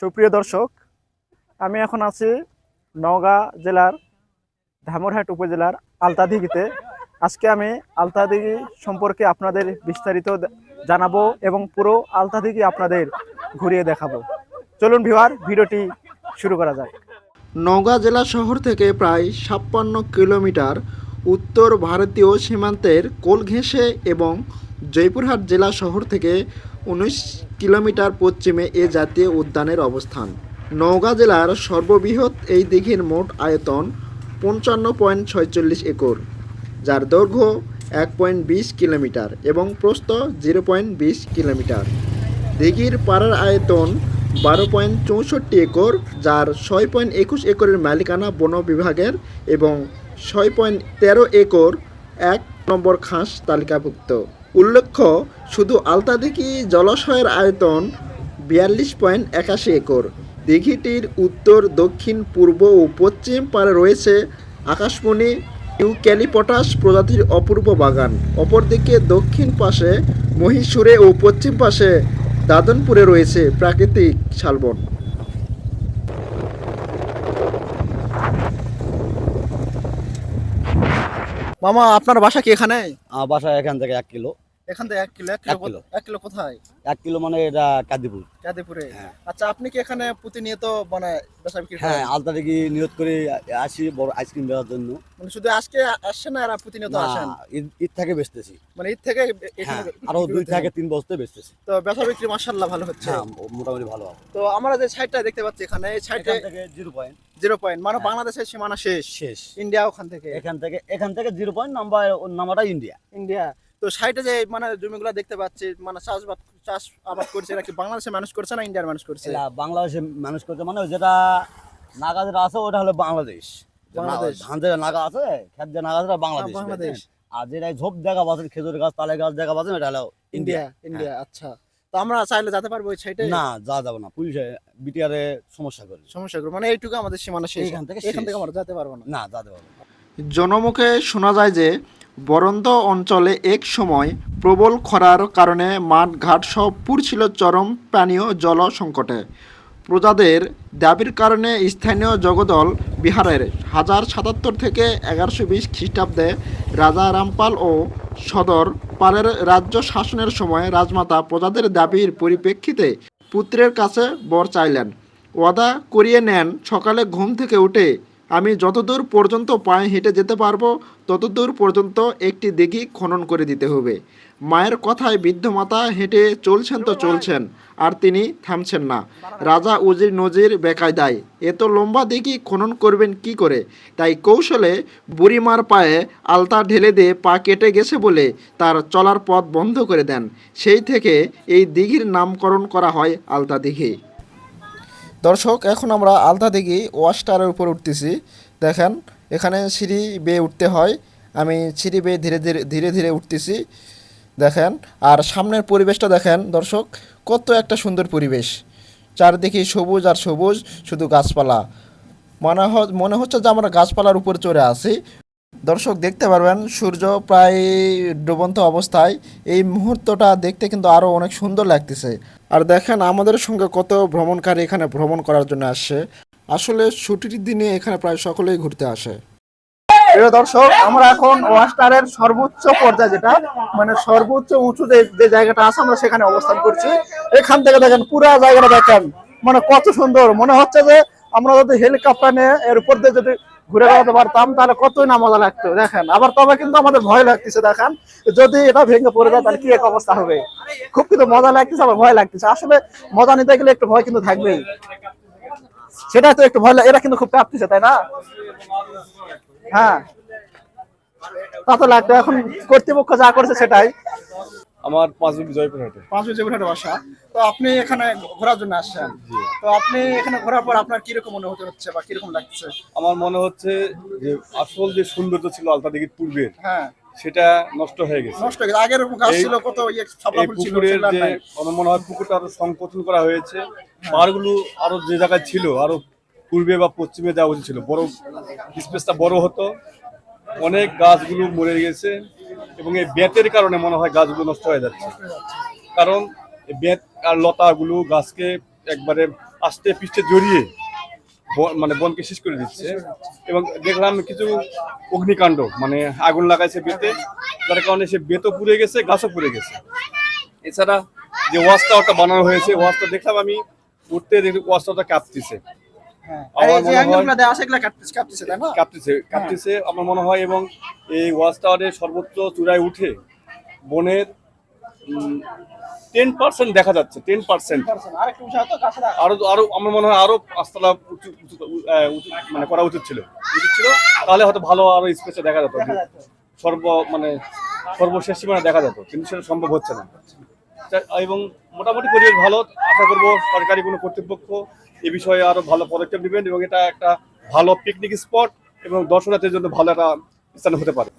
সুপ্রিয় দর্শক, আমি এখন আছি নওগাঁ জেলার ধামরহাট উপজেলার আলতাদিঘিতে। আজকে আমি আলতাদিঘি সম্পর্কে আপনাদের বিস্তারিত জানাব এবং পুরো আলতাদিঘি আপনাদের ঘুরিয়ে দেখাবো। চলুন ভিওয়ার ভিডিওটি শুরু করা যাক। নওগাঁ জেলা শহর থেকে প্রায় ছাপ্পান্ন কিলোমিটার উত্তর ভারতীয় সীমান্তের কোল ঘেঁষে এবং জয়পুরহাট জেলা শহর থেকে উনিশ কিলোমিটার পশ্চিমে এ জাতীয় উদ্যানের অবস্থান। নওগাঁ জেলার সর্ববৃহৎ এই দিঘির মোট আয়তন পঞ্চান্ন পয়েন্ট ছয়চল্লিশ একর, যার দৈর্ঘ্য এক পয়েন্ট বিশ কিলোমিটার এবং প্রস্থ জিরো পয়েন্ট বিশ কিলোমিটার। দিঘির পাড়ার আয়তন বারো পয়েন্ট চৌষট্টি একর, যার ছয় পয়েন্ট একুশ একরের মালিকানা বন বিভাগের এবং ছয় পয়েন্ট তেরো একর এক নম্বর খাস তালিকাভুক্ত। উল্লেখ্য শুধু আলতাদিঘি জলাশয়ের আয়তন বিয়াল্লিশ পয়েন্ট একাশি একর। দিঘিটির উত্তর দক্ষিণ পূর্ব ও পশ্চিম পারে রয়েছে আকাশমণি ইউক্যালিপটাস প্রজাতির অপূর্ব বাগান। অপরদিকে দক্ষিণ পাশে মহীশূরে ও পশ্চিম পাশে দাদনপুরে রয়েছে প্রাকৃতিক শালবন। মামা আপনার বাসা কি এখানে? বাসা এখান থেকে এক কিলো। এখান থেকে এক কিলো এক কিলো এক কিলো কোথায়? এক কিলো মানে এটা কাদিপুর। কাদিপুরে। হ্যাঁ। আচ্ছা আপনি কি এখানে প্রতিনিয়ত মানে বেচা বিক্রি হ্যাঁ আলতা থেকে নিয়োগ করে আসি বড় আইসক্রিম দেওয়ার জন্য। মানে শুধু আজকে আসছেন না এরা প্রতিনিয়ত আসেন? ঈদ- থেকে বেচতেছি। মানে ঈদ থেকে হ্যাঁ আরও দুই থেকে তিন বছর বেচতেছি। তো বেচা বিক্রি মাশাআল্লাহ ভালো হচ্ছে। হ্যাঁ মোটামুটি ভালো তো আমরা যে সাইডটা দেখতে পাচ্ছি এখানে এই সাইডে জিরো পয়েন্ট জিরো পয়েন্ট মানে। বাংলাদেশের সীমানা শেষ। শেষ। ইন্ডিয়া ওখান থেকে। এখান থেকে এখান থেকে জিরো পয়েন্ট নাম্বার নাম্বারটা ইন্ডিয়া ইন্ডিয়া তো সাইডে যে মানে জমিগুলো দেখতে পাচ্ছি মানে চাষবাদ চাষ আবাদ করছে এটা কি বাংলাদেশের মানুষ করছে না ইন্ডিয়ার মানুষ করছে? বাংলাদেশে মানুষ করছে মানে যেটা নাগা যেটা আছে ওটা হলো বাংলাদেশ। যে না- বাংলাদেশ। ধান যে নাগা আছে খেত যে নাগা বাংলাদেশ। হ্যাঁ, বাংলাদেশ। আর যেটা ঝোপ দেখা পাচ্ছেন খেজুর গাছ তালে গাছ দেখা পাচ্ছেন এটা হলো ইন্ডিয়া ইন্ডিয়া। ইন্ডিয়া আচ্ছা। তো আমরা চাইলে যেতে পারব ওই সাইডে না যা যাবে না। পুলিশে বিটিআরে সমস্যা করে সমস্যা করব মানে এইটুকু আমাদের সীমানা শেষ। এইখান থেকে এখান থেকে আমরা যেতে পারব না। না যা যাবে জনমুখে শোনা যায় যে বরন্দ অঞ্চলে এক সময় প্রবল খরার কারণে মাঠ ঘাট সব পুরছিল চরম পানীয় জল সংকটে। প্রজাদের দাবির কারণে স্থানীয় জগদল বিহারের হাজার সাতাত্তর থেকে এগারোশো বিশ খ্রিস্টাব্দে রাজা রামপাল ও সদর পালের রাজ্য শাসনের সময় রাজমাতা প্রজাদের দাবির পরিপ্রেক্ষিতে পুত্রের কাছে বর চাইলেন। ওয়াদা করিয়ে নেন সকালে ঘুম থেকে উঠে আমি যতদূর পর্যন্ত পায়ে হেঁটে যেতে পারব, ততদূর পর্যন্ত একটি দিঘি খনন করে দিতে হবে। মায়ের কথায় বৃদ্ধ মাতা হেঁটে চলছেন তো চলছেন, আর তিনি থামছেন না। রাজা উজির নজির বেকায়দায় এত লম্বা দিঘি খনন করবেন কি করে? তাই কৌশলে বুড়িমার পায়ে আলতা ঢেলে দিয়ে পা কেটে গেছে বলে তার চলার পথ বন্ধ করে দেন। সেই থেকে এই দিঘির নামকরণ করা হয় আলতা দিঘি। দর্শক, এখন আমরা আলতা দিঘি ওয়াশটারের উপর উঠতেছি। দেখেন, এখানে সিঁড়ি বেয়ে উঠতে হয়। আমি সিঁড়ি বেয়ে ধীরে ধীরে ধীরে ধীরে উঠতেছি। দেখেন, আর সামনের পরিবেশটা দেখেন, দর্শক, কত একটা সুন্দর পরিবেশ। চারদিকে সবুজ আর সবুজ, শুধু গাছপালা। মনে মনে হচ্ছে যে আমরা গাছপালার উপর চড়ে আছি। দর্শক দেখতে পারবেন, সূর্য প্রায় ডুবন্ত অবস্থায়। এই মুহূর্তটা দেখতে কিন্তু আরও অনেক সুন্দর লাগতেছে। আর দেখেন, আমাদের সঙ্গে কত ভ্রমণকারী এখানে ভ্রমণ করার জন্য আসছে। আসলে ছুটির দিনে এখানে প্রায় সকলেই ঘুরতে আসে। প্রিয় দর্শক, আমরা এখন ওয়াস্টারের সর্বোচ্চ পর্যায়ে যেটা মানে সর্বোচ্চ উঁচু যে জায়গাটা আছে, আমরা সেখানে অবস্থান করছি। এখান থেকে দেখেন, পুরো জায়গাটা দেখেন মানে কত সুন্দর। মনে হচ্ছে যে আমরা যদি হেলিকপ্টার নিয়ে এর উপর দিয়ে যদি ঘুরে বেড়াতে পারতাম, তাহলে কতই না মজা লাগতো, দেখেন। আবার তবে কিন্তু আমাদের ভয় লাগতেছে, দেখেন। যদি এটা ভেঙে পড়ে যায়, তাহলে কি এক অবস্থা হবে? খুব কিন্তু মজা লাগতেছে, আবার ভয় লাগতেছে। আসলে মজা নিতে গেলে একটু ভয় কিন্তু থাকবেই। সেটা তো একটু ভয় এরা কিন্তু খুব কাঁপতেছে, তাই না? হ্যাঁ। তা তো লাগতো এখন কর্তৃপক্ষ যা করেছে সেটাই। আমার পাঁচবিক জয়পুরহাটে পাঁচ বছর ঘোরার বাসা। তো আপনি এখানে ঘোরার জন্য আসছেন। তো আপনি এখানে ঘোরার পর আপনার কীরকম মনে হতে হচ্ছে বা কীরকম লাগছে? আমার মনে হচ্ছে যে আসল যে সৌন্দর্য ছিল আলতা দিঘির পূর্বের হ্যাঁ। সেটা নষ্ট হয়ে গেছে। নষ্ট হয়ে গেছে। আগের গাছ ছিল কত ইয়ে পুকুরের যে মনে হয় পুকুরটা আরও সংকোচন করা হয়েছে। পাহাড়গুলো আরও যে জায়গায় ছিল আরও পূর্বে বা পশ্চিমে দেওয়া উচিত ছিল। বড় স্পেসটা বড় হতো। অনেক গাছগুলো মরে গেছে। এবং এই বেতের কারণে মনে হয় গাছগুলো নষ্ট হয়ে যাচ্ছে। কারণ বেত আর লতাগুলো গাছকে একবারে আস্তে পিষ্টে জড়িয়ে মানে বনকে শেষ করে দিচ্ছে। এবং দেখলাম কিছু অগ্নিকাণ্ড মানে আগুন লাগাইছে বেতে। যার কারণে সে বেতও পুড়ে গেছে, গাছও পুড়ে গেছে। এছাড়া যে ওয়াচ টাওয়ারটা বানানো হয়েছে ওয়াচটা দেখলাম আমি উঠতে দেখি ওয়াচ টাওয়ারটা কাঁপতেছে। হয়- কাঁপতেছে কাঁপতেছে আমার মনে হয় এবং এই ওয়াচ টাওয়ারের সর্বোচ্চ চূড়ায় উঠে বনের টেন পার্সেন্ট দেখা যাচ্ছে টেন পার্সেন্ট আর। আরও আমার মনে হয় আরও পাঁচতলা উঁচু মানে করা উচিত ছিল। উচিত ছিল তাহলে হয়তো ভালো আরও স্পেসে দেখা যেত। সর্ব মানে সর্বশেষ সীমানা দেখা যেত কিন্তু সেটা সম্ভব হচ্ছে না। এবং মোটামুটি পরিবেশ ভালো। আশা করব সরকারি কোনো কর্তৃপক্ষ এ বিষয়ে আরও ভালো পদক্ষেপ নেবেন এবং এটা একটা ভালো পিকনিক স্পট এবং দর্শনার্থীর জন্য ভালো একটা স্থান হতে পারে।